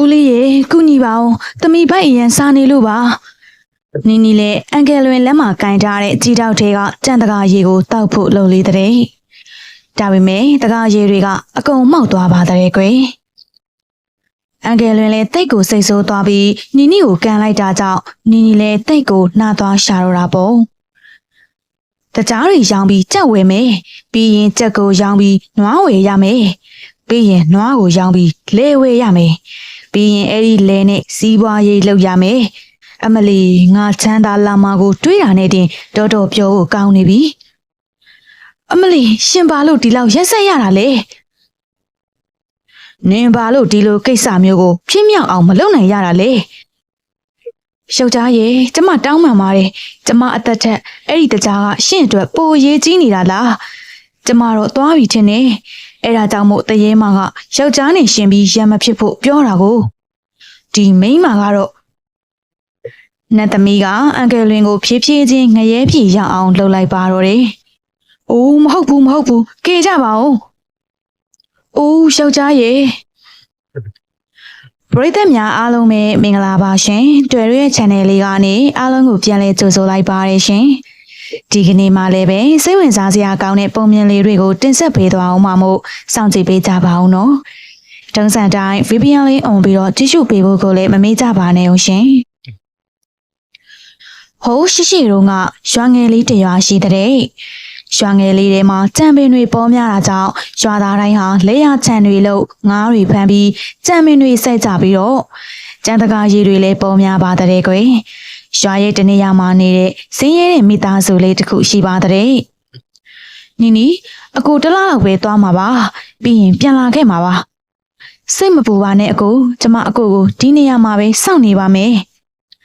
ဦးလေးရေကုညီပါအောင်တမိပိုက်အရင်စားနေလို့ပါနီနီလည်းအန်ကယ်လွင်လက်မှာကင်ထားတဲ့ကြီးတောက်ထဲကကြံတကာရေကိုတောက်ဖို့လုပ်လေးတဲ့ဒါပေမဲ့တကာရေတွေကအကုန်မှောက်သွားပါတဲ့ကွယ်အန်ကယ်လွင်လည်းတိတ်ကိုစိတ်ဆိုးသွားပြီးနီနီကိုကန်လိုက်တာကြောင့်နီနီလည်းတိတ်ကိုနှာသွားရှာတော့တာပေါ့တကြားတွေရောင်းပြီးကြက်ဝယ်မယ်ပြီးရင်ကြက်ကိုရောင်းပြီးနွားဝယ်ရမယ် ပြီးရင်နွားကိုရောင်းပြီးလဲဝယ်ရမယ်ပြီးရင်အဲ့ဒီလဲနဲ့စီးပွားရေးလုပ်ရမယ်အမလီငါချမ်းသာလာမကိုတွေးတာနဲ့တင်တော်တော်ပြောဖို့ကောင်းနေပြီအမလီရှင်ပါလို့ဒီလောက်ရက်ဆက်ရတာလေနင်ပါလို့ဒီလိုကိစ္စမျိုးကိုပြင်းမြောက်အောင်မလုပ်နိုင်ရတာလေရှုပ်ကြားရေကျမတောင်းပန်ပါတယ်ကျမအသက်ထက်အဲ့ဒီတကြားကရှင့်အတွက်ပိုရေးကြီးနေတာလားကျမတော့သွားပြီထင်တယ် အဲ့ဒါကြောင့်မို့တရေမကယောက်ျားနဲ့ရှင်ပြီးရံမဖြစ်ဖို့ပြောတာကိုဒီမိန်းမကတော့နတ်သမီးကအန်ကယ်လွင်ကိုဖြည်းဖြည်းချင်းငရဲဖြည်ရအောင်လှုပ်လိုက်ပါတော့တယ်။အိုးမဟုတ်ဘူးမဟုတ်ဘူးကေကြပါဦး။အိုးယောက်ျားရေပရိသတ်များအားလုံးပဲမင်္ဂလာပါရှင်။တွေ့ရရဲ့ channel လေးကနေအားလုံးကိုပြန်လည်ကြိုဆိုလိုက်ပါရရှင်။ ဒီကနေ့မှလည်းပဲစိတ်ဝင်စားစရာကောင်းတဲ့ပုံမြင်လေးတွေကိုတင်ဆက်ပေးသွားအောင်မှမို့စောင့်ကြည့်ပေးကြပါအောင်နော်။တုံးစံတိုင်း VPN လေး on ပြီးတော့ကြည့်ရှုပေးဖို့ကိုလည်းမမေ့ကြပါနဲ့ဦးရှင်။ဟိုးရှိရှိတုန်းကရွာငယ်လေးတစ်ရွာရှိတဲ့ရွာငယ်လေးထဲမှာကြံပင်တွေပေါ်များတာကြောင့်ရွာသားတိုင်းဟာလက်ရချံတွေလို့ငားတွေဖမ်းပြီးကြံပင်တွေစိုက်ကြပြီးတော့ကြံတကာရည်တွေလည်းပေါ်များပါတဲ့ကွယ်။ ရွာရဲ့တနေရာမှာနေတဲ့စင်းရဲတဲ့မိသားစုလေးတစ်ခုရှိပါတဲ့။နီနီအကိုတစ်လားလောက်ပဲသွားမှာပါပြီးရင်ပြန်လာခဲ့မှာပါ။စိတ်မပူပါနဲ့အကိုကျမအကိုကိုဒီနေရာမှာပဲစောင့်နေပါမယ်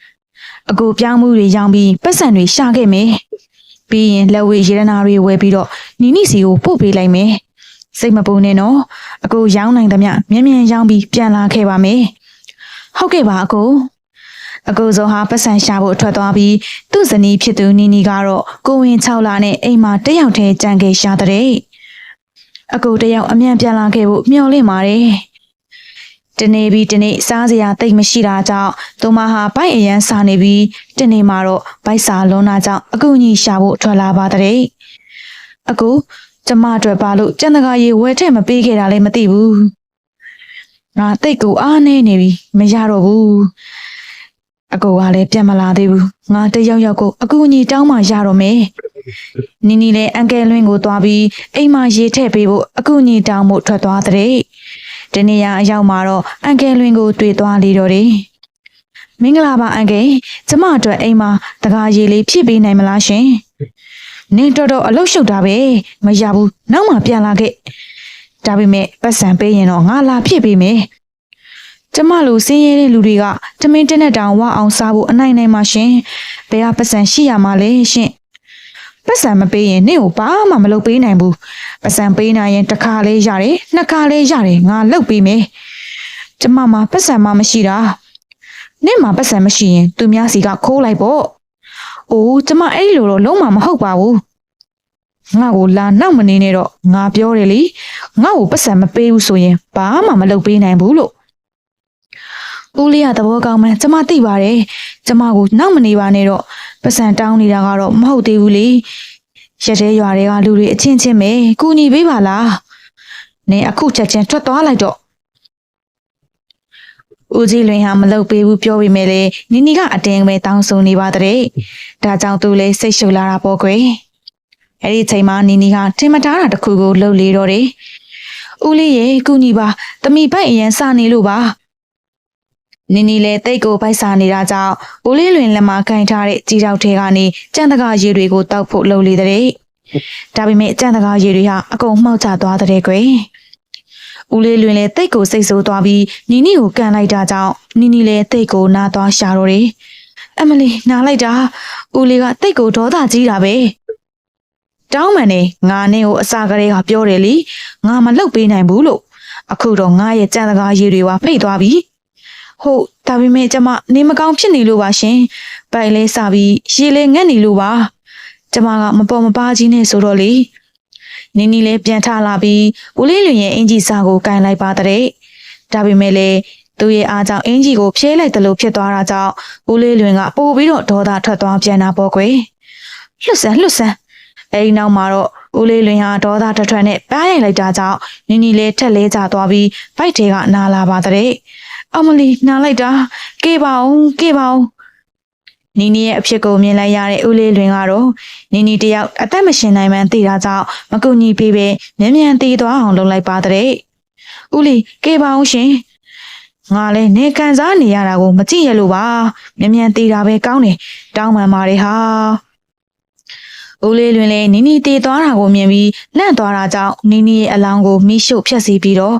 ။အကိုပြောင်းမှုတွေရောင်းပြီးပတ်စံတွေရှာခဲ့မယ်။ပြီးရင်လက်ဝဲရေရနာတွေဝယ်ပြီးတော့နီနီစီကိုပို့ပေးလိုက်မယ်။စိတ်မပူနဲ့နော်။အကိုရောင်းနိုင်သမျှမြ мян ရောင်းပြီးပြန်လာခဲ့ပါမယ်။ဟုတ်ကဲ့ပါအကို။ အကိုစောဟာပတ်စံရှာဖို့ထွက်သွားပြီးသူ့ဇနီးဖြစ်သူနီနီကတော့ကိုဝင်6လနဲ့အိမ်မှာတယောက်တည်းကြံခဲ့ရှာတဲ့အကိုတယောက်အမြန်ပြန်လာခဲ့ဖို့မျှော်လင့်ပါတယ်။တနေ့ပြီးတနေ့စားစရာတိတ်မရှိတာကြောင့်သူမဟာဘိုက်အရန်စားနေပြီးတနေ့မှာတော့ဘိုက်စာလွန်တာကြောင့်အကူကြီးရှာဖို့ထွက်လာပါတဲ့အကူကျမအတွက်ပါလို့ကျန်တကာရေဝဲထည့်မပေးခဲ့တာလည်းမသိဘူး။ငါတိတ်ကိုအားနေနေပြီမရတော့ဘူး။ အကူကလည်းပြန်မလာသေးဘူး။ငါတယောက်ယောက်ကိုအကူကြီးတောင်းမှရတော့မယ်။နီနီလည်းအန်ကယ်လွင်းကိုသွားပြီးအိမ်မှာရေထည့်ပေးဖို့အကူကြီးတောင်းဖို့ထွက်သွားတဲ့။ဒီနေ့ရအရောက်မှာတော့အန်ကယ်လွင်းကိုတွေ့သွားလေတော့တယ်။မင်္ဂလာပါအန်ကယ်ကျမအတွက်အိမ်မှာတကားရေလေးဖြည့်ပေးနိုင်မလားရှင်။နင်တော်တော်အလုတ်ရှုပ်တာပဲမရဘူးနောက်မှပြန်လာခဲ့။ဒါပေမဲ့ပတ်စံပေးရင်တော့ငါလာဖြည့်ပေးမယ်။ ကျမလိုစင်းရဲတဲ့လူတွေကတမင်းတက်နဲ့တောင်ဝအောင်စားဖို့အနိုင်နိုင်မှရှင်။ဘယ်ကပတ်စံရှိရမှာလဲရှင်။ပတ်စံမပေးရင်နင့်ကိုဘာမှမလုပ်ပေးနိုင်ဘူး။ပတ်စံပေးနိုင်ရင်တစ်ခါလေးရတယ်နှစ်ခါလေးရတယ်ငါလုပ်ပေးမယ်။ကျမမှာပတ်စံမှမရှိတာ။နင့်မှာပတ်စံမရှိရင်သူများစီကခိုးလိုက်ပေါ့။အိုးကျမအဲ့ဒီလိုတော့လုံးဝမဟုတ်ပါဘူး။ငါ့ကိုလာနောက်မနေနဲ့တော့ငါပြောတယ်လေ။ငါ့ကိုပတ်စံမပေးဘူးဆိုရင်ဘာမှမလုပ်ပေးနိုင်ဘူးလို့။ ဦးလေးကသဘောကောင်းမှန်းကျမသိပါတယ်။ကျမကိုနောက်မနေပါနဲ့တော့ပတ်စံတောင်းနေတာကတော့မဟုတ်သေးဘူးလေ။ရက်သေးရွာတွေကလူတွေအချင်းချင်းပဲကူညီပေးပါလား။နင်အခုချက်ချင်းထွက်သွားလိုက်တော့ဦးကြီးလွင်ဟာမလုပ်ပေးဘူးပြောပေမဲ့လေနီနီကအတင်းပဲတောင်းဆိုနေပါတဲ့။ဒါကြောင့်သူလည်းစိတ်ရှုပ်လာတာပေါ့ကွယ်။အဲ့ဒီအချိန်မှာနီနီကထင်မထားတာတစ်ခုကိုလှုပ်လေတော့တယ်။ဦးလေးရေကူညီပါ။တမိပိုက်အရင်စနေလို့ပါ။ နီနီလည်းတိတ်ကိုပိုက်စာနေတာကြောင့်ဦးလေးလွင်လက်မှာခိုင်ထားတဲ့ကြီးတောက်ထဲကနေကြံတကာရေတွေကိုတောက်ဖို့လှုပ်လေတဲ့။ဒါပေမဲ့ကြံတကာရေတွေဟာအကုန်မှောက်ကျသွားတဲ့ကွယ်။ဦးလေးလွင်လည်းတိတ်ကိုစိတ်ဆိုးသွားပြီးနီနီကိုကန်လိုက်တာကြောင့်နီနီလည်းတိတ်ကိုနားသွားရှာတော့တယ်။အမလီနားလိုက်တာဦးလေးကတိတ်ကိုဒေါသကြီးတာပဲ။တောင်းမှန်နေငါနဲ့ကိုအစာကလေးကပြောတယ်လीငါမလုပ်ပေးနိုင်ဘူးလို့အခုတော့ငါရဲ့ကြံတကာရေတွေကဖိတ်သွားပြီ။ ဟုတ်ဒါပေမဲ့ကျမနေမကောင်းဖြစ်နေလို့ပါရှင်။ပိုင်လေးစပြီးရေလေးငက်နေလို့ပါ။ကျမကမပေါ်မပါကြီးနဲ့ဆိုတော့လေ။နင်းနီလေးပြန်ထလာပြီးဦးလေးလွင်ရဲ့အင်ဂျီစာကိုကန်လိုက်ပါတဲ့။ဒါပေမဲ့လေသူ့ရဲ့အားကြောင့်အင်ကြီးကိုဖြဲလိုက်တယ်လို့ဖြစ်သွားတာကြောင့်ဦးလေးလွင်ကပို့ပြီးတော့ဒေါသထွက်သွားပြန်တာပေါ့ကွယ်လှွတ်ဆန်းလှွတ်ဆန်းအဲဒီနောက်မှာတော့ဦးလေးလွင်ဟာဒေါသတစ်ထွက်နဲ့ပားရိုက်လိုက်တာကြောင့်နီနီလေးထက်လေးကျသွားပြီးဘိုက်တွေကနာလာပါတဲ့ အမလီနားလိုက်တာကေပါအောင်ကေပါအောင်နီနီရဲ့အဖြစ်ကိုမြင်လိုက်ရတဲ့ဦးလေးလွင်ကတော့နီနီတယောက်အသက်မရှင်နိုင်မှန်းသိတာကြောင့်မကူညီပေးပဲမြန်မြန်သေးသွားအောင်လုပ်လိုက်ပါတဲ့ဦးလေးကေပါအောင်ရှင်ငါလည်းနေကန်စားနေရတာကိုမကြည့်ရလို့ပါမြန်မြန်သေးတာပဲကောင်းတယ်တောင်းပန်ပါတယ်ဟာဦးလေးလွင်လည်းနီနီတည်သွားတာကိုမြင်ပြီးလန့်သွားတာကြောင့်နီနီရဲ့အလောင်းကိုမိရှုပ်ဖျက်ဆီးပြီးတော့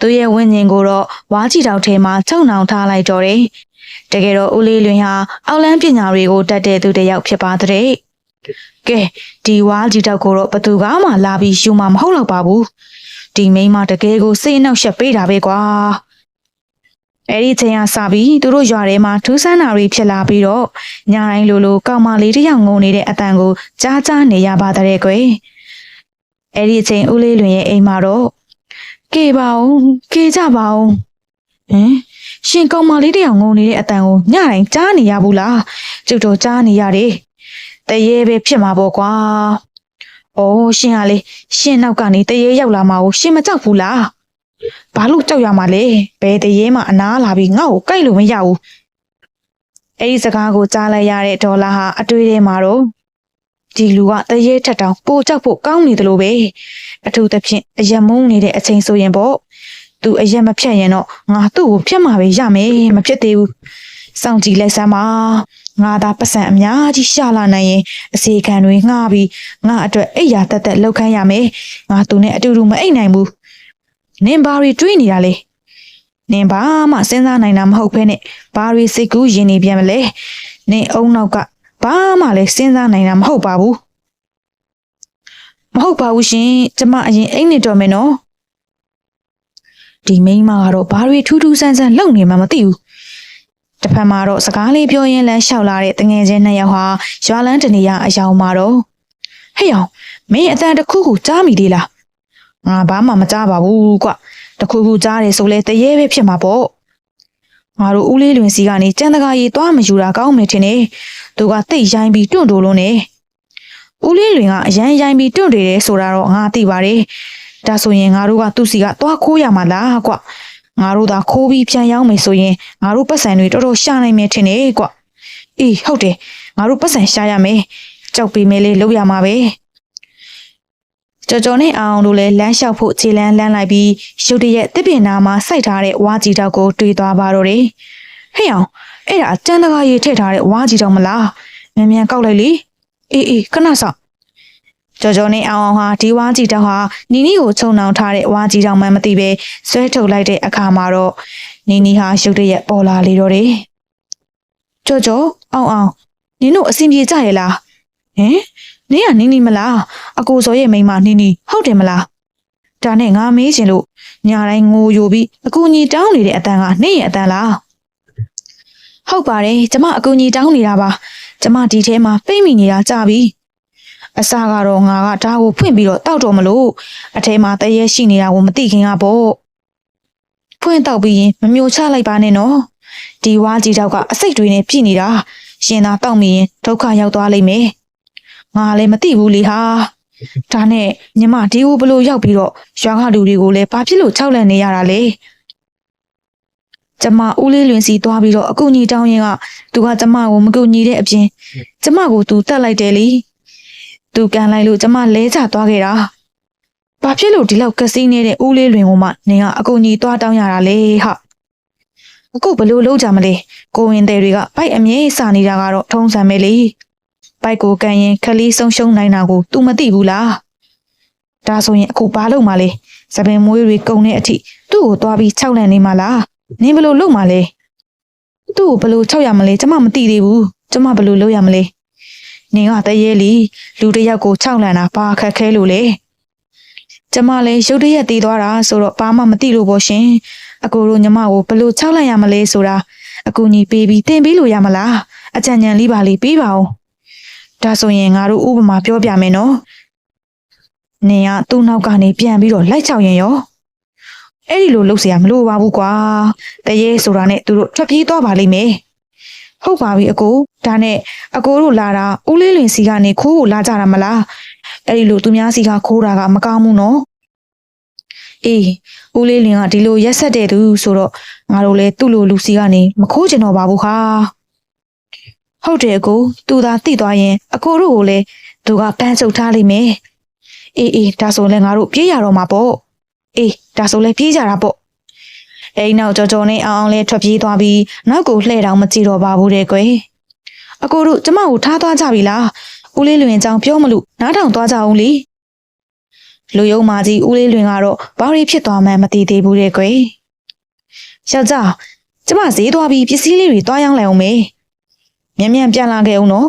သူရဲ့ဝိညာဉ်ကိုတော့ဝါးကြည့်တောက်ထဲမှာချုံနှောင်ထားလိုက်တော့တယ်။တကယ်တော့ဦးလေးလွင်ဟာအောက်လန်းပညာတွေကိုတတ်တဲ့သူတစ်ယောက်ဖြစ်ပါတဲ့။ကဲဒီဝါးကြည့်တောက်ကိုတော့ဘသူကမှလာပြီးယူမှာမဟုတ်တော့ပါဘူး။ဒီမိန်းမတကယ်ကိုစိတ်အနှောက်ရှက်ပေးတာပဲကွာ။အဲ့ဒီချိန်ကစပြီးသူတို့ရွာထဲမှာထူးဆန်းတာတွေဖြစ်လာပြီးတော့ညာတိုင်းလိုလိုကောင်မလေးတစ်ယောက်ငုံနေတဲ့အတန်ကိုကြားကြားနေရပါတဲ့ကွယ်။အဲ့ဒီအချိန်ဦးလေးလွင်ရဲ့အိမ်မှာတော့ ကေပါဦးကေကြပါဦးဟင်ရှင်ကောင်မလေးတစ်ယောက်ငုံနေတဲ့အတန်ကိုညတိုင်းကြားနေရဘူးလားကျုပ်တို့ကြားနေရတယ်။တရေပဲဖြစ်မှာပေါ့ကွာ။အိုးရှင်ကလေရှင်နောက်ကနေတရေရောက်လာမှာကိုရှင်မကြောက်ဘူးလား။ဘာလို့ကြောက်ရမှာလဲ။ဘယ်တရေမှအနားလာပြီးငါ့ကိုကြိုက်လို့မရဘူး။အဲ့ဒီစကားကိုကြားလိုက်ရတဲ့ဒေါ်လာဟာအတွေ့အထဲမှာတော့ ဒီလူကတရေထက်တောင်ပိုကြောက်ဖို့ကောင်းနေတယ်လို့ပဲအထူးသဖြင့်အယက်မုန်းနေတဲ့အချိန်ဆိုရင်ပေါ့သူအယက်မဖြတ်ရင်တော့ငါသူ့ကိုဖြတ်မှာပဲရမယ်မဖြစ်သေးဘူးစောင့်ကြည့်လိုက်စမ်းပါငါသာပတ်စံအများကြီးရှာလာနိုင်ရင်အစီခံတွေငှားပြီးငါအတွက်အိယာတက်တက်လောက်ခန်းရမယ်ငါသူနဲ့အတူတူမအိတ်နိုင်ဘူးနင်ဘာတွေတွေးနေတာလဲနင်ဘာမှစဉ်းစားနိုင်တာမဟုတ်ဘဲနဲ့ဘာတွေစိတ်ကူးယဉ်နေပြန်မလဲနင်အုံနောက်က ဘာမှလည်းစဉ်းစားနိုင်တာမဟုတ်ပါဘူးမဟုတ်ပါဘူးရှင်ကျမအရင်အိမ်နေတော့မယ်နော်ဒီမိန်းမကတော့ဘာတွေထူးထူးဆန်းဆန်းလုပ်နေမှမသိဘူးတစ်ဖက်မှာတော့စကားလေးပြောရင်းလမ်းလျှောက်လာတဲ့တငယ်ချင်းနှစ်ယောက်ဟာရွာလန်းတနေရအယောင်မှာတော့ဟဲ့အောင်မင်းအတန်တစ်ခုခုကြားမိသေးလားငါဘာမှမကြားပါဘူးကွတစ်ခုခုကြားတယ်ဆိုလဲတရေပဲဖြစ်မှာပေါ့ ငါတို့ဦးလေးလွင်စီကနေကြံတကာရီသွားမယူတာကောင်းမယ်ထင်တယ်သူကတိတ်ရိုင်းပြီးတွန့်တိုလုံးနေဦးလေးလွင်ကအရန်ရိုင်းပြီးတွန့်တယ်ဆိုတာတော့ငါသိပါတယ်ဒါဆိုရင်ငါတို့ကသူ့စီကသွားခိုးရမှာလားကွငါတို့သာခိုးပြီးပြန်ရောက်မယ်ဆိုရင်ငါတို့ပတ်စံတွေတော်တော်ရှာနိုင်မယ်ထင်တယ်ကွအေးဟုတ်တယ်ငါတို့ပတ်စံရှာရမယ်ကြောက်ပေမဲ့လေးလောက်ရမှာပဲ ကြော်ကြော်နဲ့အောင်တို့လည်းလမ်းလျှောက်ဖို့ခြေလမ်းလမ်းလိုက်ပြီးရုတ်တရက်တစ်ပင်နာမှာစိုက်ထားတဲ့ဝါကြီးတောက်ကိုတွေ့သွားပါတော့တယ်ဟဲ့အောင်အဲ့ဒါကျန်းတကားရေးထည့်ထားတဲ့ဝါကြီးတောက်မလားမြန်မြန်ကောက်လိုက်လေအေးအေးခဏစောင့်ကြော်ကြော်နဲ့အောင်အောင်ဟာဒီဝါကြီးတောက်ဟာနီနီကိုခြုံနှောင်ထားတဲ့ဝါကြီးတောက်မှမသိပဲဆွဲထုတ်လိုက်တဲ့အခါမှာတော့နီနီဟာရုတ်တရက်ပေါ်လာလေတော့တယ်ကြော်ကြော်အောင်အောင်နင်တို့အဆင်ပြေကြရဲ့လားဟင် နင်ကနီနီမလားအကိုစောရဲ့မိန်းမနီနီဟုတ်တယ်မလားဒါနဲ့ငါမေးချင်လို့ညာတိုင်းငိုယိုပြီးအကူညီတောင်းနေတဲ့အတန်ကနေရဲ့အတန်လားဟုတ်ပါတယ်ကျမအကူညီတောင်းနေတာပါကျမဒီထဲမှာပိတ်မိနေတာကြာပြီအစကတော့ငါကဒါကိုဖွင့်ပြီးတော့တောက်တော့မလို့အထဲမှာတရေရှိနေတာကိုမသိခင်ကပေါ့ဖွင့်တောက်ပြီးရင်မမျိုးချလိုက်ပါနဲ့နော်ဒီဝါကြီးတောက်ကအစိတ်တွေနဲ့ပြည့်နေတာရှင်သာတောက်မိရင်ဒုက္ခရောက်သွားလိမ့်မယ် ငါလည်းမသိဘူးလေဟာဒါနဲ့ညီမဒီကိုဘလို့ရောက်ပြီးတော့ရွာကလူတွေကိုလည်းဘာဖြစ်လို့ခြောက်လန့်နေရတာလဲကျမဦးလေးလွင်စီသွားပြီးတော့အကူညီတောင်းရင်ကသူကကျမကိုမကူညီတဲ့အပြင်ကျမကိုသူတတ်လိုက်တယ်လေသူကန်လိုက်လို့ကျမလဲချသွားခဲ့တာဘာဖြစ်လို့ဒီလောက်ကစီးနေတဲ့ဦးလေးလွင်ကမှနင်ကအကူညီသွားတောင်းရတာလေဟာအခုဘလို့လုံးကြမလဲကိုဝင်တဲ့တွေကဘိုက်အမြဲစာနေတာကတော့ထုံးစံပဲလေ ဘိုက်ကိုကန်ရင်ခလီဆုံးရှုံးနိုင်တာကို तू မသိဘူးလားဒါဆိုရင်အခုဘာလုပ်မှလဲသပင်မွေးတွေကုံတဲ့အထိသူ့ကိုသွားပြီးခြောက်လန့်နေမှလားနင်ဘလို့လုပ်မှလဲသူ့ကိုဘလို့ခြောက်ရမလဲကျမမသိသေးဘူးကျမဘလို့လုပ်ရမလဲနင်ကတရေလီလူတစ်ယောက်ကိုခြောက်လန့်တာဘာခက်ခဲလို့လဲကျမလည်းရုတ်တရက်တည်သွားတာဆိုတော့ဘာမှမသိလို့ပေါ့ရှင်အကိုတို့ညီမကိုဘလို့ခြောက်လန့်ရမလဲဆိုတာအကူညီပေးပြီးတင်ပေးလို့ရမလားအကြံဉာဏ်လေးပါလေးပေးပါဦး ဒါဆိုရင်ငါတို့ဥပမာပြောပြမယ်နော်နင်ကသူ့နောက်ကနေပြန်ပြီးတော့လိုက်ချောက်ရင်ရော အဲ့ဒီလိုလုပ်เสียမလိုပါဘူးကွာတရေဆိုတာနဲ့သူတို့ထွက်ပြေးသွားပါလိမ့်မယ်ဟုတ်ပါပြီအကိုဒါနဲ့အကိုတို့လာတာဦးလေးလင်စီကနေခိုးကိုလာကြတာမလားအဲ့ဒီလိုသူများစီကခိုးတာကမကောင်းဘူးနော်အေးဦးလေးလင်ကဒီလိုရက်ဆက်တဲ့သူဆိုတော့ငါတို့လည်းသူ့လိုလူစီကနေမခိုးချင်တော့ပါဘူးခါ ဟုတ်တယ်အကိုသူသာတိသွားရင်အကိုတို့ကိုလည်းသူကပန်းချုပ်ထားလိမ့်မယ်အေးအေးဒါဆိုလည်းငါတို့ပြေးရတော့မှာပေါ့အေးဒါဆိုလည်းပြေးကြတာပေါ့အဲ့ဒီနောက်ကြော်ကြော်နဲ့အောင်အောင်လေးထွက်ပြေးသွားပြီးနောက်ကိုလှည့်တောင်မကြည့်တော့ပါဘူးတဲ့ကွယ်အကိုတို့ကျမကိုထားသွားကြပြီလားဦးလေးလွင်အကြောင်းပြောမလို့နားထောင်သွားကြအောင်လေလူယုံမာကြီးဦးလေးလွင်ကတော့ဘာတွေဖြစ်သွားမှန်းမသိသေးဘူးတဲ့ကွယ်ယောက်ျားကျမဈေးသွားပြီးပစ္စည်းလေးတွေသွားရောင်းလိုက်အောင်မေ မြန်မြန်ပြန်လာခဲ့အောင်နော်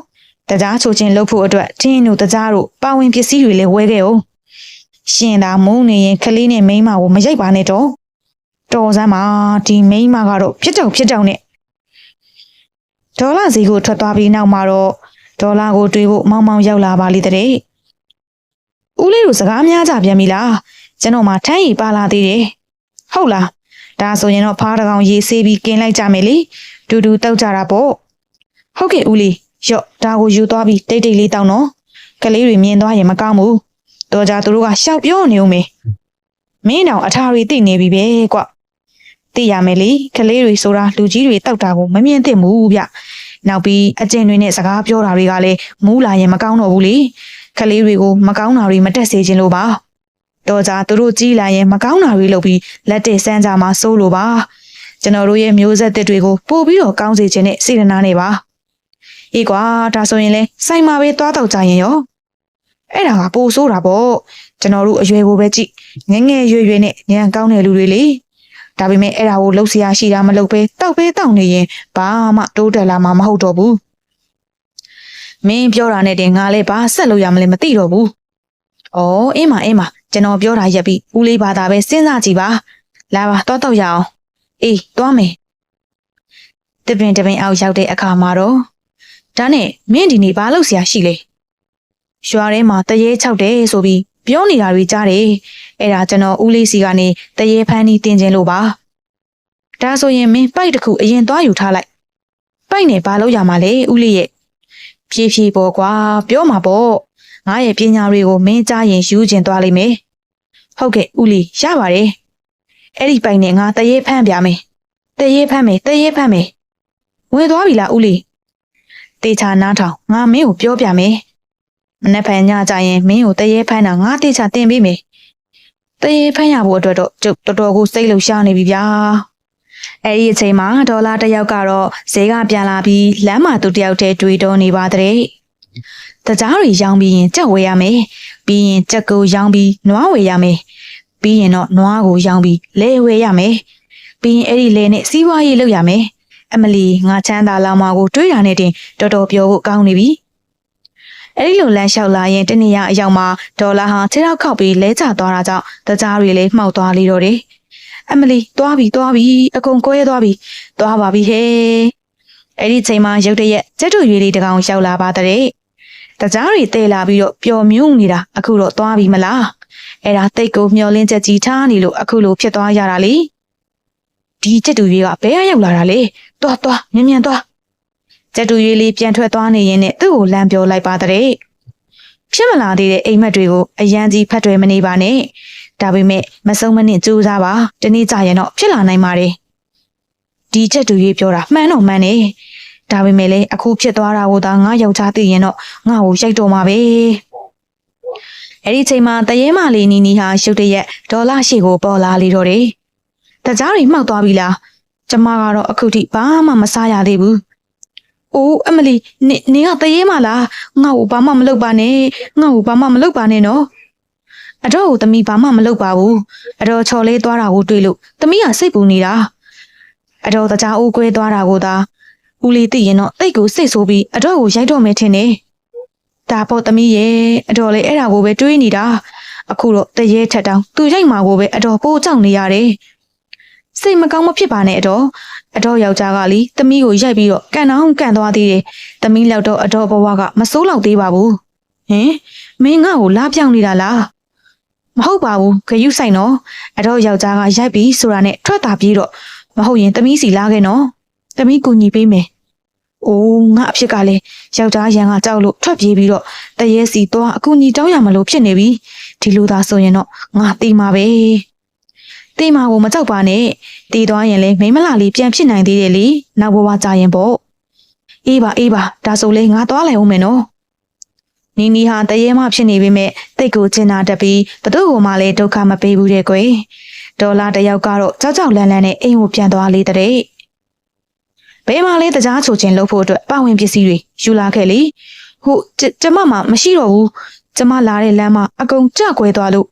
တကြားချိုချင်းလှုပ်ဖို့အတွက်တင်းတို့တကြားတို့ပါဝင်ပစ္စည်းတွေလည်းဝဲခဲ့အောင်ရှင်သာမုန်းနေရင်ကလေးနဲ့မိန်းမကိုမရိုက်ပါနဲ့တော့တော်စမ်းပါဒီမိန်းမကတော့ဖြစ်တော့ဖြစ်တော့နဲ့ဒေါ်လာစီကိုထွက်သွားပြီးနောက်မှာတော့ဒေါ်လာကိုတွေးဖို့မောင်းမောင်းရောက်လာပါလိမ့်တဲ့ဦးလေးတို့စကားများကြပြန်ပြီလားကျွန်တော်မှထမ်းရည်ပါလာသေးတယ်ဟုတ်လားဒါဆိုရင်တော့ဖားတကောင်ရေးဆေးပြီးกินလိုက်ကြမယ်လေဒူဒူတောက်ကြတာပေါ့ ဟုတ်ကဲ့ဦးလေးရော့ဒါကိုယူသွားပြီးတိတ်တိတ်လေးတောင်းနော်ကလေးတွေမြင်သွားရင်မကောင်းဘူးတော်ကြသူတို့ကရှောက်ပြောနေဦးမေမင်းတောင်အထာတွေသိနေပြီပဲကွသိရမယ်လေကလေးတွေဆိုတာလူကြီးတွေတောက်တာကိုမမြင်သင့်ဘူးဗျနောက်ပြီးအကျင့်တွေနဲ့စကားပြောတာတွေကလည်းမူးလာရင်မကောင်းတော့ဘူးလေကလေးတွေကိုမကောင်းတာတွေမတက်စေချင်လို့ပါတော်ကြသူတို့ကြီးလာရင်မကောင်းတာတွေလုပ်ပြီးလက်တက်ဆန်းကြမှာစိုးလို့ပါကျွန်တော်တို့ရဲ့မျိုးဆက်သစ်တွေကိုပို့ပြီးတော့ကောင်းစေခြင်းနဲ့စေတနာနဲ့ပါ အေးကွာဒါဆိုရင်လဲစိုက်မှာပဲသွားတော့ကြရင်ရောအဲ့ဒါကပိုဆိုးတာပေါ့ကျွန်တော်တို့အရွယ်ကိုပဲကြည့်ငယ်ငယ်ရွယ်ရွယ်နဲ့ညံကောင်းတဲ့လူတွေလေဒါပေမဲ့အဲ့ဒါကိုလှုပ်ရှားရှိတာမလုပ်ပဲတောက်ပဲတောက်နေရင်ဘာမှတိုးတက်လာမှာမဟုတ်တော့ဘူးမင်းပြောတာနဲ့တင်ငါလည်းဘာဆက်လို့ရမလဲမသိတော့ဘူးဩအင်းမအင်းမကျွန်တော်ပြောတာရက်ပြီးဦးလေးဘာသာပဲစဉ်းစားကြည့်ပါလာပါတော့တော့ရအောင်အေးသွားမယ်တပင်တပင်အောက်ရောက်တဲ့အခါမှာတော့ ဒါနဲ့မင်းဒီနေ့ဘာလုပ်စရာရှိလဲရွာထဲမှာတရေခြောက်တယ်ဆိုပြီးပြောနေတာတွေကြားတယ်အဲ့ဒါကျွန်တော်ဦးလေးစီကနေတရေဖန်းနီးတင်ခြင်းလို့ပါဒါဆိုရင်မင်းပိုက်တစ်ခုအရင်သွားယူထားလိုက်ပိုက်နဲ့ဘာလုပ်ရမှာလဲဦးလေးရဲ့ဖြည်းဖြည်းပေါ်ကွာပြောမှာပေါ့ငါရဲ့ပညာတွေကိုမင်းကြားရင်ယူကျင်သွားလိမ့်မယ်ဟုတ်ကဲ့ဦးလေးရပါတယ်အဲ့ဒီပိုက်နဲ့ငါတရေဖန်းပြမယ်တရေဖန်းမယ်တရေဖန်းမယ်ဝင်သွားပြီလားဦးလေး တေချာနားထောင်ငါမင်းကိုပြောပြမယ်မနေ့ဖန်ညကြရင်မင်းကိုတရေဖန်းတာငါတေချာတင်ပေးမယ်တရေဖန်းရဖို့အတွက်တော့ကျုပ်တော်တော်ကိုစိတ်လှရှားနေပြီဗျာအဲ့ဒီအချိန်မှာဒေါ်လာတစ်ယောက်ကတော့ဈေးကပြန်လာပြီးလမ်းမှာသူတစ်ယောက်တည်းတွေ့တော့နေပါတဲ့တကြားတွေရောင်းပြီးရင်ကြက်ဝယ်ရမယ်ပြီးရင်ကြက်ကိုရောင်းပြီးနွားဝယ်ရမယ်ပြီးရင်တော့နွားကိုရောင်းပြီးလဲဝယ်ရမယ်ပြီးရင်အဲ့ဒီလဲနဲ့စီးပွားရေးလုပ်ရမယ် အမလီငါချမ်းသာလာမှာကိုတွေးတာနဲ့တင်တော်တော်ပြောဖို့ကောင်းနေပြီအဲ့ဒီလိုလမ်းလျှောက်လာရင်တနေ့ရအရောက်မှာဒေါ်လာဟာခြေထောက်ခောက်ပြီးလဲကျသွားတာကြောင့်တကြားတွေလည်းမှောက်သွားလေတော့တယ်အမလီသွားပြီသွားပြီအကုန်ကွဲသွားပြီသွားပါပြီဟဲ့အဲ့ဒီချိန်မှာရုတ်တရက်ကျက်တူရွေးလေးတကောင်ရောက်လာပါတဲ့တကြားတွေတဲလာပြီးတော့ပျော်မြူးနေတာအခုတော့သွားပြီမလားအဲ့ဒါတိတ်ကိုမျောလင်းချက်ကြီးထားနေလို့အခုလိုဖြစ်သွားရတာလေဒီကျက်တူရွေးကဘယ်ရောက်လာတာလဲ သွားသွားမြန်မြန်သွားကျက်တူရွေးလေးပြန်ထွက်သွားနေရင်နဲ့သူ့ကိုလမ်းပြောလိုက်ပါတဲ့ဖြစ်မလာသေးတဲ့အိမ်မက်တွေကိုအရန်ကြီးဖတ်တွယ်မနေပါနဲ့ဒါပေမဲ့မဆုံးမနစ်ကြိုးစားပါတနေ့ကျရင်တော့ဖြစ်လာနိုင်ပါတယ်ဒီချက်တူရေးပြောတာမှန်တော့မှန်နေဒါပေမဲ့လည်းအခုဖြစ်သွားတာကိုသာငါယောက်ျားသိရင်တော့ငါ့ကိုရိုက်တော့မှာပဲအဲ့ဒီချိန်မှာတရေမလေးနီနီဟာရုတ်တရက်ဒေါ်လာရှိကိုပေါ်လာလေတော့တယ်တကြားတွေမှောက်သွားပြီလား ကျမကတော့အခုထိဘာမှမစားရသေးဘူးအိုးအမလီနေနေကတရေမလားငါ့ကိုဘာမှမလုပ်ပါနဲ့ငါ့ကိုဘာမှမလုပ်ပါနဲ့နော်အတော့ကိုသမီးဘာမှမလုပ်ပါဘူးအတော့ချော်လေးသွားတာကိုတွေ့လို့သမီးကစိတ်ပူနေတာအတော့တကြားအိုးကွဲသွားတာကိုသာဦးလေးသိရင်တော့တိတ်ကိုစိတ်ဆိုးပြီးအတော့ကိုရိုက်တော့မယ်ထင်တယ်ဒါပေါ့သမီးရဲ့အတော့လေအဲ့ဒါကိုပဲတွေးနေတာအခုတော့တရေထက်တောင်သူရိုက်မှာကိုပဲအတော့ပိုးကြောက်နေရတယ် စိတ်မကောင်းမဖြစ်ပါနဲ့အတော့အတော့ယောက်ျားကလीသမီးကိုရိုက်ပြီးတော့ကန်အောင်ကန်သွားသေးတယ်သမီးလောက်တော့အတော့ဘဝကမစိုးလောက်သေးပါဘူးဟင်မင်းငါ့ကိုလာပြောင်းနေတာလားမဟုတ်ပါဘူးခရုဆိုင်နော်အတော့ယောက်ျားကရိုက်ပြီးဆိုတာနဲ့ထွက်တာပြေးတော့မဟုတ်ရင်သမီးစီလာခဲ့နော်သမီးကူညီပေးမယ်အိုးငါအဖြစ်ကလည်းယောက်ျားရန်ကကြောက်လို့ထွက်ပြေးပြီးတော့တရေစီသွားအကူညီတောင်းရမလို့ဖြစ်နေပြီဒီလိုသာဆိုရင်တော့ငါတေးမှာပဲ တေးမှာကိုမကြောက်ပါနဲ့တေးသွားရင်လေမိမလာလေးပြန်ဖြစ်နိုင်သေးတယ်လေနောက်ဘဝကြာရင်ပေါ့အေးပါအေးပါဒါဆိုလေငါသွားလိုက်ဦးမယ်နော်နီနီဟာတရေမဖြစ်နေပေမဲ့တိတ်ကိုကျင်နာတတ်ပြီးဘသူ့ကိုမှလည်းဒုက္ခမပေးဘူးတဲ့ကွယ်ဒေါ်လာတစ်ယောက်ကတော့ကြောက်ကြောက်လန့်လန့်နဲ့အိမ်ကိုပြန်သွားလေတဲ့ဘဲမှလည်းတကြားချိုချင်းလုပ်ဖို့အတွက်ပဝင်ပစ္စည်းတွေယူလာခဲ့လေဟုတ်ကျကျမမှမရှိတော့ဘူးကျမလာတဲ့လမ်းမှာအကုန်ကြကွဲသွားလို့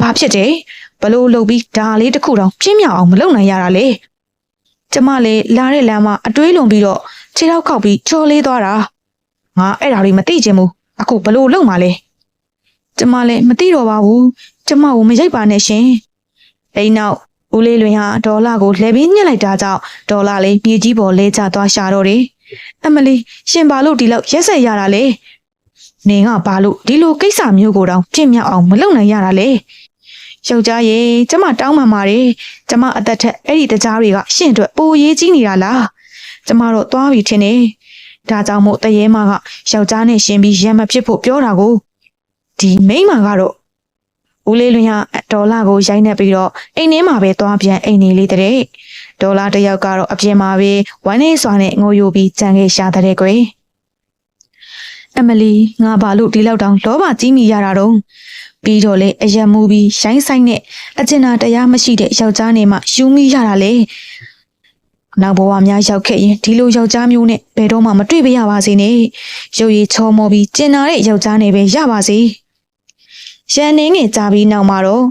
ဘာဖြစ်တယ် ဘလို့လုပ်ပြီးဒါလေးတစ်ခုတောင်ပြင်းမြောက်အောင်မလုပ်နိုင်ရတာလေကျမလည်းလာတဲ့လမ်းမှာအတွေးလွန်ပြီးတော့ခြေထောက်ခောက်ပြီးချော်လေးသွားတာငါအဲ့ဒါတွေမသိချင်ဘူးအခုဘလို့လုံมาလဲကျမလည်းမသိတော့ပါဘူးကျမကိုမရိုက်ပါနဲ့ရှင်အိမ်နောက်ဦးလေးလွင်ဟာဒေါ်လာကိုလှည့်ပြီးညှက်လိုက်တာကြောင့်ဒေါ်လာလေးမြေကြီးပေါ်လဲကျသွားရှာတော့တယ်အမလီရှင်ဘာလို့ဒီလောက်ရက်ဆက်ရတာလဲနေကဘာလို့ဒီလိုကိစ္စမျိုးကိုတောင်ပြင့်မြောက်အောင်မလုပ်နိုင်ရတာလဲ ယောက်ျားရေကျမတောင်းပန်ပါတယ်ကျမအသက်ထက်အဲ့ဒီတကြားတွေကရှင့်အတွက်ပိုရေးကြီးနေတာလားကျမတော့သွားပြီထင်တယ်ဒါကြောင့်မို့တရေမကယောက်ျားနဲ့ရှင်ပြီးရံမဖြစ်ဖို့ပြောတာကိုဒီမိန်းမကတော့ဦးလေးလွင်ဟာဒေါ်လာကိုရိုက်နှက်ပြီးတော့အိမ်ထဲမှာပဲသွားပြန်အိမ်နေလေးတဲ့ဒေါ်လာတစ်ယောက်ကတော့အပြင်မှာပဲဝမ်းနေစွာနဲ့ငိုယိုပြီးကြံခဲ့ရှာတဲ့ကွယ်အမလီငါဘာလို့ဒီလောက်တောင်လောဘကြီးမိရတာတော့ ပြီးတော့လေအယံမူပြီးရိုင်းဆိုင်နဲ့အကျဉ်းသာတရားမရှိတဲ့ယောက်ျားနေမှယူမိရတာလေနောက်ဘဝများရောက်ခဲ့ရင်ဒီလိုယောက်ျားမျိုးနဲ့ဘယ်တော့မှမတွေ့ပါရပါစေနဲ့ရုပ်ရည်ချောမောပြီးကျင်နာတဲ့ယောက်ျားနဲ့ပဲရပါစေရန်နေငယ်ကြာပြီးနောက်မှာတော့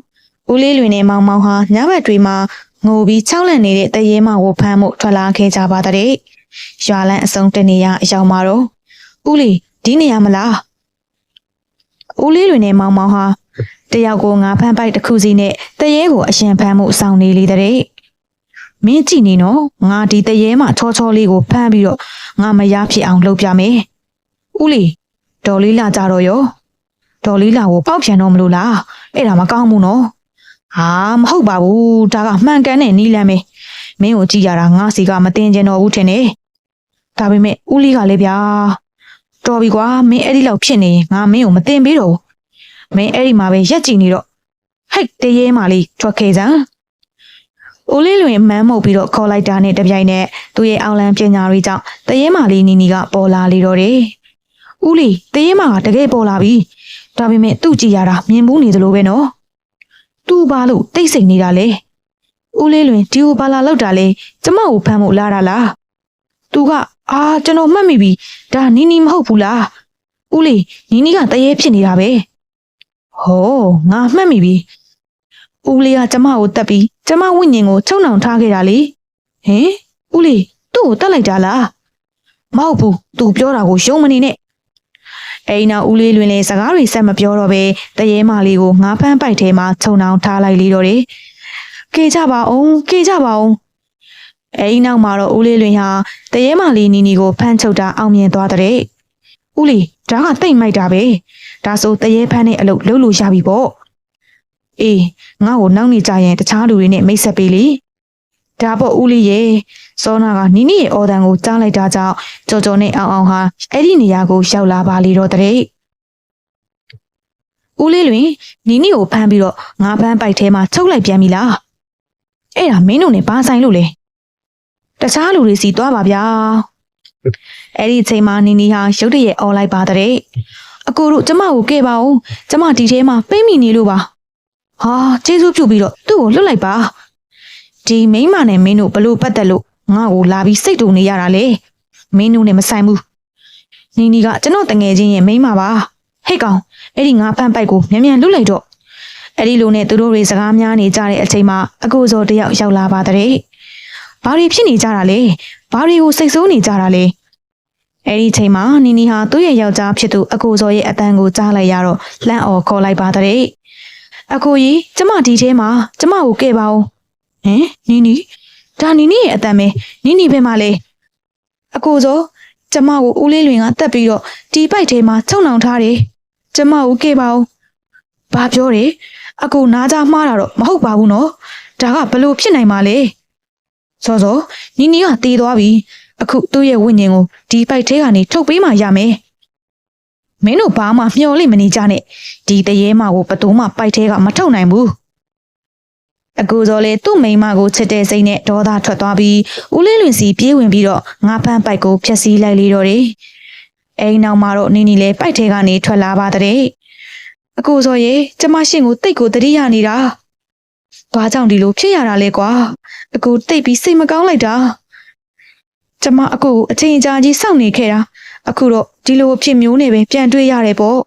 ဦးလေးလွင်နဲ့မောင်မောင်ဟာညဘက်တွေမှာငိုပြီးချောက်လန့်နေတဲ့တရေမကိုဖမ်းမှုထွက်လာခဲ့ကြပါတဲ့ရွာလန်းအစုံတနေရအရောက်မှာတော့ဦးလေးဒီနေရာမလား ဦးလေးလွင်နဲ့မောင်မောင်ဟာတယောက်ကိုငါဖမ်းပိုက်တစ်ခုစီနဲ့တရေကိုအရှင်ဖမ်းမှုအဆောင်နေလေတဲ့မင်းကြည့်နေနော်ငါဒီတရေမှချောချောလေးကိုဖမ်းပြီးတော့ငါမရဖြစ်အောင်လုပ်ပြမယ်။ဦးလီဒေါ်လေးလာကြတော့ရောဒေါ်လေးလာကိုပေါက်ပြန်တော့မလို့လားအဲ့ဒါမကောင်းဘူးနော်။ဟာမဟုတ်ပါဘူးဒါကမှန်ကန်တဲ့နီးလမ်းပဲမင်းကိုကြည့်ရတာငါစီကမတင်ကျင်တော့ဘူးထင်တယ်။ဒါပေမဲ့ဦးလီကလည်းဗျာ တော်ပြီကွာမင်းအဲ့ဒီလောက်ဖြစ်နေရင်ငါမင်းကိုမတင်ပေးတော့ဘူး။မင်းအဲ့ဒီမှာပဲရက်ကြည့်နေတော့ဟိတ်တရေမှလေးထွက်ခဲ့စမ်းဦးလေးလွင်မန်းမှုတ်ပြီးတော့ခေါ်လိုက်တာနဲ့တပြိုင်နက်သူ့ရဲ့အောင်လန်းပညာတွေကြောင့်တရေမာလေးနီနီကပေါ်လာလေတော့တယ်။ဦးလေးတရေမာကတကယ်ပေါ်လာပြီ။ဒါပေမဲ့သူ့ကြည်ရတာမြင်ဘူးနေသလိုပဲနော်။သူ့ဘာလို့တိတ်ဆိတ်နေတာလဲ။ဦးလေးလွင်ဒီကိုဘာလာလောက်တာလဲကျမကိုဖမ်းဖို့လာတာလား။သူက အာကျွန်တော်မှတ်မိပြီ။ဒါနီနီမဟုတ်ဘူးလား။ဦးလေးနီနီကတရေဖြစ်နေတာပဲ။ဟောငါမှတ်မိပြီ။ဦးလေးကကျမကိုတက်ပြီးကျမဝိညာဉ်ကိုချုံနှောင်ထားခဲ့တာလေဟင်ဦးလေးသူ့ကိုတက်လိုက်တာလားမဟုတ်ဘူးသူပြောတာကိုယုံမနေနဲ့အိမ်နောက်ဦးလေးလွင်လေစကားတွေဆက်မပြောတော့ပဲတရေမလေးကိုငါးဖမ်းပိုက်ထဲမှာချုံနှောင်ထားလိုက်လေတော့တယ်ကေကြပါအောင်ကေကြပါအောင် အိမ်နောက်မှာတော့ဦးလေးလွင်ဟာတရေမလေးနီနီကိုဖမ်းချုပ်တာအောင်မြင်သွားတဲ့ဦးလေးဒါကတိတ်မိုက်တာပဲဒါဆိုတရေဖမ်းတဲ့အလုပ်လုပ်လို့ရပြီပေါ့အေးငါ့ကိုနောက်နေကြရင်တခြားလူတွေနဲ့မိတ်ဆက်ပေးလေဒါပေါ့ဦးလေးရေစောနာကနီနီရဲ့အော်တန်ကိုကြားလိုက်တာကြောင့်ကြော်ကြော်နဲ့အောင်အောင်ဟာအဲ့ဒီနေရာကိုရောက်လာပါလေတော့တဲ့ဦးလေးလွင်နီနီကိုဖမ်းပြီးတော့ငါဖမ်းပိုက်ထဲမှာချုပ်လိုက်ပြန်ပြီလားအဲ့ဒါမင်းတို့နဲ့ဘာဆိုင်လို့လဲ တခြားလူတွေစီသွားပါဗျာအဲ့ဒီအချိန်မှာနီနီဟာရုတ်တရက်អော်လိုက်ပါတဲ့အကိုတို့ကျမကိုကဲပါဦးကျမဒီထဲမှာပိတ်မိနေလို့ပါဟာကျေးဇူးပြုပြီးတော့သူ့ကိုလွတ်လိုက်ပါဒီမိန်းမနဲ့မင်းတို့ဘလို့ပတ်သက်လို့ငါ့ကိုလာပြီးစိတ်တူနေရတာလေမင်းတို့နဲ့မဆိုင်ဘူးနီနီကကျွန်တော်တငယ်ချင်းရဲ့မိန်းမပါဟဲ့ကောင်အဲ့ဒီငါဖန်ပိုက်ကိုမြန်မြန်လွတ်လိုက်တော့အဲ့ဒီလိုနဲ့သူတို့တွေစကားများနေကြတဲ့အချိန်မှာအကိုစောတယောက်ရောက်လာပါတဲ့ ဘာတွေဖြစ်နေကြတာလဲဘာတွေကိုစိတ်ဆိုးနေကြတာလဲအဲ့ဒီအချိန်မှာနီနီဟာသူ့ရဲ့ယောက်ျားဖြစ်သူအကိုစောရဲ့အတန်ကိုကြားလိုက်ရတော့လှမ်းអော်ခေါ်လိုက်ပါတဲ့အကိုကြီးကျမဒီထဲမှာကျမကိုကဲပါဦးဟင်နီနီဒါနီနီရဲ့အတန်ပဲနီနီပဲမလဲအကိုစောကျမကိုဦးလေးလွင်ကတက်ပြီးတော့ဒီပိုက်ထဲမှာချုံနှောင်ထားတယ်ကျမကိုကဲပါဦးဘာပြောတယ်အကူနားကြမှားတာတော့မဟုတ်ပါဘူးနော်ဒါကဘလို့ဖြစ်နိုင်မှာလဲ စောစောနီနီကတေးသွားပြီအခုသူ့ရဲ့ဝိညာဉ်ကိုဒီပိုက်ထဲကနေထုတ်ပေးမှရမယ်မင်းတို့ဘာမှမျှော်လင့်မနေကြနဲ့ဒီတရေမကိုဘသူမှပိုက်ထဲကမထုတ်နိုင်ဘူးအကူစောလေသူ့မိန်းမကိုချစ်တဲ့စိတ်နဲ့ဒေါသထွက်သွားပြီးဦးလေးလွင်စီပြေးဝင်ပြီးတော့ငါဖမ်းပိုက်ကိုဖျက်ဆီးလိုက်လေတော့တယ်အိမ်နောက်မှာတော့နီနီလည်းပိုက်ထဲကနေထွက်လာပါတဲ့အကူစောရေကျမရှင်ကိုတိတ်ကိုတတိယနေတာ ဘာကြောင့်ဒီလိုဖြစ်ရတာလဲကွာအကူတိတ်ပြီးစိတ်မကောင်းလိုက်တာကျမအကူကိုအချိန်ကြာကြီးစောင့်နေခဲ့တာအခုတော့ဒီလိုအဖြစ်မျိုးနဲ့ပဲပြန်တွေ့ရတယ်ပေါ့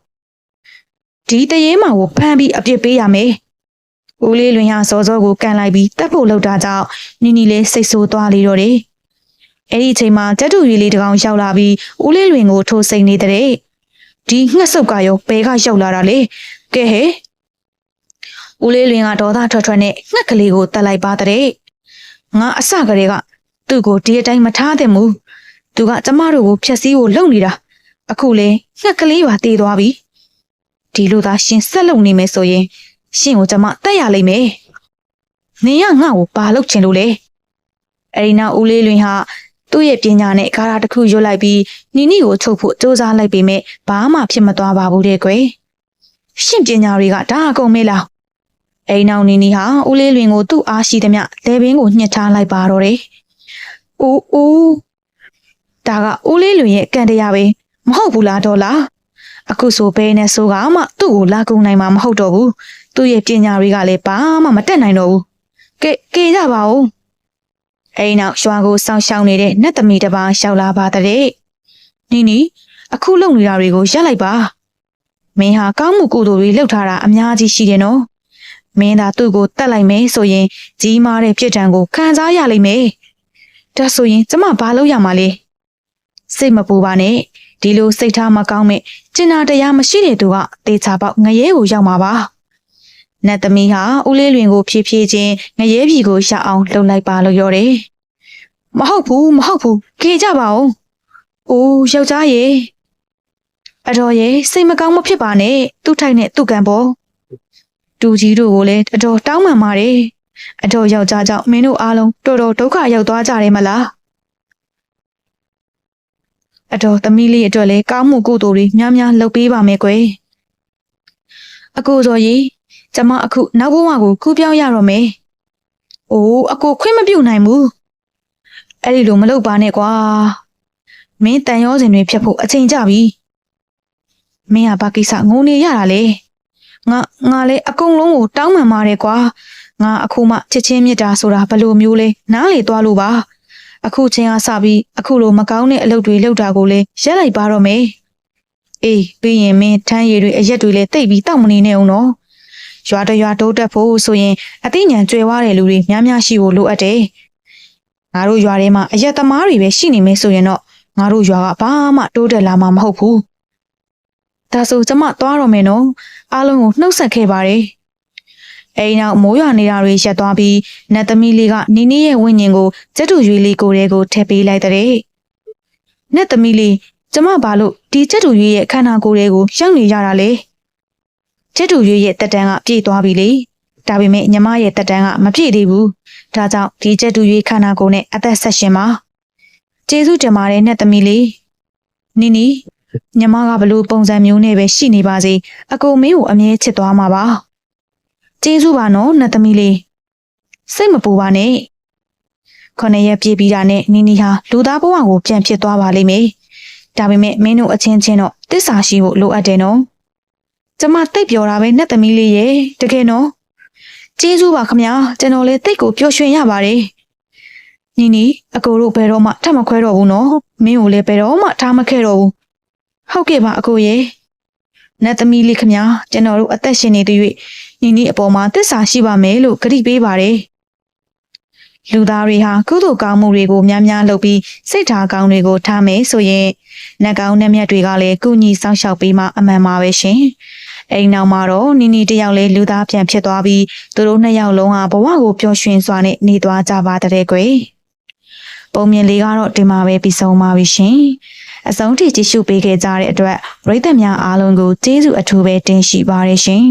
ဒီတရေမာကိုဖမ်းပြီးအပြစ်ပေးရမယ်ဦးလေးလွင်ဟာစောစောကိုကန်လိုက်ပြီးတက်ဖို့လောက်တာကြောင့်နီနီလေးစိတ်ဆိုးသွားလေတော့တယ်အဲ့ဒီအချိန်မှာတက်တူရီလေးတစ်ကောင်ရောက်လာပြီးဦးလေးလွင်ကိုထိုးစိန်နေတဲ့ဒီငှက်ဆုပ်ကရောဘဲကရောက်လာတာလေကဲဟဲ့ ဦးလေးလွင်ကဒေါသထွက်ထွက်နဲ့ငှက်ကလေးကိုတက်လိုက်ပါတဲ့ငါအစကလေးကသူ့ကိုဒီအတိုင်းမထားသင့်ဘူးသူကကျမတို့ကိုဖျက်ဆီးဖို့လုပ်နေတာအခုလေငှက်ကလေးပါတည်သွားပြီဒီလိုသာရှင်ဆက်လုပ်နေမယ်ဆိုရင်ရှင်ကိုကျမတတ်ရလိမ့်မယ်နင်ကငါ့ကိုပါလုပ်ချင်လို့လေအဲ့ဒီနောက်ဦးလေးလွင်ဟာသူ့ရဲ့ပညာနဲ့ကာရာတစ်ခုရွတ်လိုက်ပြီးနီနီကိုချုပ်ဖို့စူးစမ်းလိုက်ပေမဲ့ဘာမှဖြစ်မသွားပါဘူးတဲ့ကွယ်ရှင်ပညာတွေကဒါအကုန်မေးလား အိမ်နောက်နီနီဟာဦးလေးလွင်ကိုသူ့အားရှိသမျှလေဘင်းကိုညှစ်ထားလိုက်ပါတော့တယ်။အိုးအိုးဒါကဦးလေးလွင်ရဲ့ကံတရားပဲမဟုတ်ဘူးလားဒေါ်လာအခုဆိုဘဲနဲ့ဆိုကမှသူ့ကိုလာကုန်နိုင်မှာမဟုတ်တော့ဘူးသူ့ရဲ့ပညာတွေကလည်းဘာမှမတက်နိုင်တော့ဘူးကဲကဲကြပါဦးအိမ်နောက်ရွာကိုစောင့်ရှောက်နေတဲ့နတ်သမီးတစ်ပါးရှောက်လာပါတဲ့နီနီအခုလုံနေတာတွေကိုရပ်လိုက်ပါမင်းဟာကောင်းမှုကုသိုလ်တွေလုပ်ထားတာအများကြီးရှိတယ်နော် မင်းသာသူ့ကိုတတ်လိုက်မယ်ဆိုရင်ကြီးမားတဲ့ပြစ်ဒဏ်ကိုခံစားရလိမ့်မယ်ဒါဆိုရင်ကျမဘာလုပ်ရမှာလဲစိတ်မပူပါနဲ့ဒီလိုစိတ်ထားမကောင်းမဲ့ကျင်နာတရားမရှိတဲ့သူကတေချာပေါက်ငရဲကိုရောက်မှာပါနတ်သမီးဟာဦးလေးလွင်ကိုဖြည်းဖြည်းချင်းငရဲပြီကိုရှောက်အောင်လှုပ်လိုက်ပါလို့ပြောတယ်မဟုတ်ဘူးမဟုတ်ဘူးခေကြပါဦးအိုးယောက်ျားရေအတော်ရေစိတ်မကောင်းမဖြစ်ပါနဲ့သူ့ထိုက်နဲ့သူ့ကံပေါ် တူကြီးတို့ကိုလည်းအတော်တောင်းပန်ပါတယ်အတော်ယောက်ျားကြောင့်မင်းတို့အားလုံးတော်တော်ဒုက္ခရောက်သွားကြတယ်မလားအတော်သမီးလေးအတွက်လည်းကောင်းမှုကုသိုလ်တွေများများလုပ်ပေးပါမယ်ကွယ်အကိုစော်ကြီးကျမအခုနောက်ဘဝကိုကူးပြောင်းရတော့မယ်အိုးအကိုခွင့်မပြုတ်နိုင်ဘူးအဲ့ဒီလိုမလုပ်ပါနဲ့ကွာမင်းတန်ရောစင်တွေဖြတ်ဖို့အချိန်ကြပြီမင်းကဘာကိစ္စငုံနေရတာလေ ငါငါလည်းအကုန်လုံးကိုတောင်းပန်ပါတယ်ကွာငါအခုမှချစ်ချင်းမြတ်တာဆိုတာဘယ်လိုမျိုးလဲနားလေသွားလို့ပါအခုချင်းအားစပြီးအခုလိုမကောင်းတဲ့အလုပ်တွေလုပ်တာကိုလည်းရက်လိုက်ပါတော့မယ်အေးပြီးရင်မင်းထမ်းရည်တွေအရက်တွေလည်းတိတ်ပြီးတောက်မနေနဲ့အောင်နော်ရွာတရွာတိုးတက်ဖို့ဆိုရင်အသိဉာဏ်ကျွယ်ဝတဲ့လူတွေများများရှိဖို့လိုအပ်တယ်ငါတို့ရွာထဲမှာအရက်သမားတွေပဲရှိနေမယ်ဆိုရင်တော့ငါတို့ရွာကဘာမှတိုးတက်လာမှာမဟုတ်ဘူး ဒါဆိုကျမသွားတော့မယ်နော်အားလုံးကိုနှုတ်ဆက်ခဲ့ပါတယ်အိမ်နောက်မိုးရွာနေတာတွေရက်သွားပြီးနတ်သမီးလေးကနီနီရဲ့ဝိညာဉ်ကိုကျက်တူရွေးလေးကိုယ်တဲကိုထည့်ပေးလိုက်တဲ့နတ်သမီးလေးကျမဘာလို့ဒီကျက်တူရွေးရဲ့ခန္ဓာကိုယ်တဲကိုရောက်နေကြတာလဲကျက်တူရွေးရဲ့တက်တန်းကပြည့်သွားပြီလေဒါပေမဲ့ညီမရဲ့တက်တန်းကမပြည့်သေးဘူးဒါကြောင့်ဒီကျက်တူရွေးခန္ဓာကိုယ်နဲ့အသက်ဆက်ရှင်ပါကျေးဇူးတင်ပါတယ်နတ်သမီးလေးနီနီ ညီမကဘလို့ပုံစံမျိုးနဲ့ပဲရှိနေပါစေအကိုမင်းကိုအမြဲချစ်သွားမှာပါကျေးဇူးပါနော်နတ်သမီးလေးစိတ်မပူပါနဲ့ခொနရက်ပြေးပြီးတာနဲ့နီနီဟာလူသားဘဝကိုပြန်ဖြစ်သွားပါလိမ့်မယ်ဒါပေမဲ့မင်းတို့အချင်းချင်းတော့တစ္ဆာရှိဖို့လိုအပ်တယ်နော်ကျမတိတ်ပြောတာပဲနတ်သမီးလေးရေတကယ်နော်ကျေးဇူးပါခမညာကျွန်တော်လေးတိတ်ကိုပျော်ရွှင်ရပါတယ်နီနီအကိုတို့ဘယ်တော့မှထပ်မခွဲတော့ဘူးနော်မင်းကိုလည်းဘယ်တော့မှထားမခဲ့တော့ဘူး ဟုတ်ကဲ့ပါအကိုရေနတ်သမီးလေးခမညာကျွန်တော်တို့အသက်ရှင်နေတဲ့၍နီနီအပေါ်မှာတစ္ဆာရှိပါမယ်လို့ကတိပေးပါတယ်လူသားတွေဟာကုသိုလ်ကောင်းမှုတွေကိုများများလုပ်ပြီးစိတ်ထားကောင်းတွေကိုထားမယ်ဆိုရင်နှက်ကောင်းနှက်မြတ်တွေကလည်းကုညီစောင့်ရှောက်ပေးမှအမှန်ပါပဲရှင်အိမ်နောက်မှာတော့နီနီတယောက်လေးလူသားပြန်ဖြစ်သွားပြီးသူတို့နှစ်ယောက်လုံးဟာဘဝကိုပျော်ရွှင်စွာနဲ့နေသွားကြပါတဲ့ကွယ်ပုံမြင်လေးကတော့ဒီမှာပဲပြီးဆုံးပါပြီရှင် အဆုံးထိကြည့်ရှုပေးခဲ့ကြတဲ့အတွက်ပရိသတ်များအားလုံးကိုကျေးဇူးအထူးပဲတင်ရှိပါရရှင်